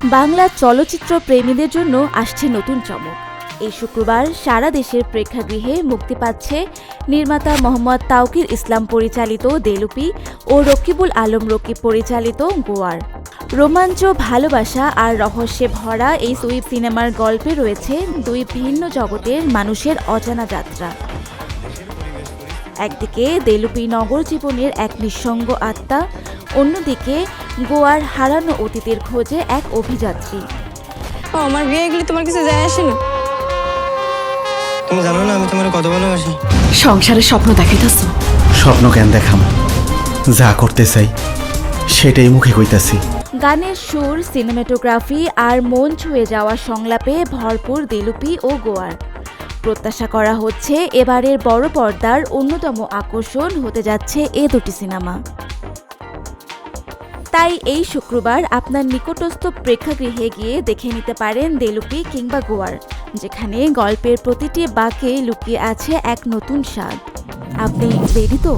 বাংলা চলচ্চিত্র প্রেমীদের জন্য আসছে নতুন চমক। এই শুক্রবার সারা দেশের প্রেক্ষাগৃহে মুক্তি পাচ্ছে নির্মাতা মোহাম্মদ তাওকির ইসলাম পরিচালিত দেলুপি ও রকিবুল আলম রকিব পরিচালিত গোয়ার। রোমাঞ্চ, ভালোবাসা আর রহস্যে ভরা এই সুইপ সিনেমার গল্পে রয়েছে দুই ভিন্ন জগতের মানুষের অজানা যাত্রা। একদিকে দেলুপি নগর জীবনের এক নিঃসঙ্গ আত্মা অন্যদিকে গোয়ার হারানো অতীতের খোঁজে এক অভিযাত্রী। আমার বিয়ে গেলে তোমার কিছু যায় আসে না? তুমি জানো না আমি তোমার কত ভালোবাসি। সংসারের স্বপ্ন দেখাইতেছ? স্বপ্ন কেন দেখাম? যা করতে চাই সেটাই মুখে কইতাছি। গানের সুর সিনেমাটোগ্রাফি আর মন ছুঁয়ে যাওয়া সংলাপে ভরপুর দেলুপি ও গোয়ার। প্রত্যাশা করা হচ্ছে, এবারের বড় পর্দার অন্যতম আকর্ষণ হতে যাচ্ছে এ দুটি সিনেমা। তাই এই শুক্রবার আপনার নিকটস্থ প্রেক্ষাগৃহে গিয়ে দেখে নিতে পারেন দেলুপি কিংবা গোয়ার, যেখানে গল্পের প্রতিটি বাঁকে লুকিয়ে আছে এক নতুন স্বাদ। আপনি রেডি তো?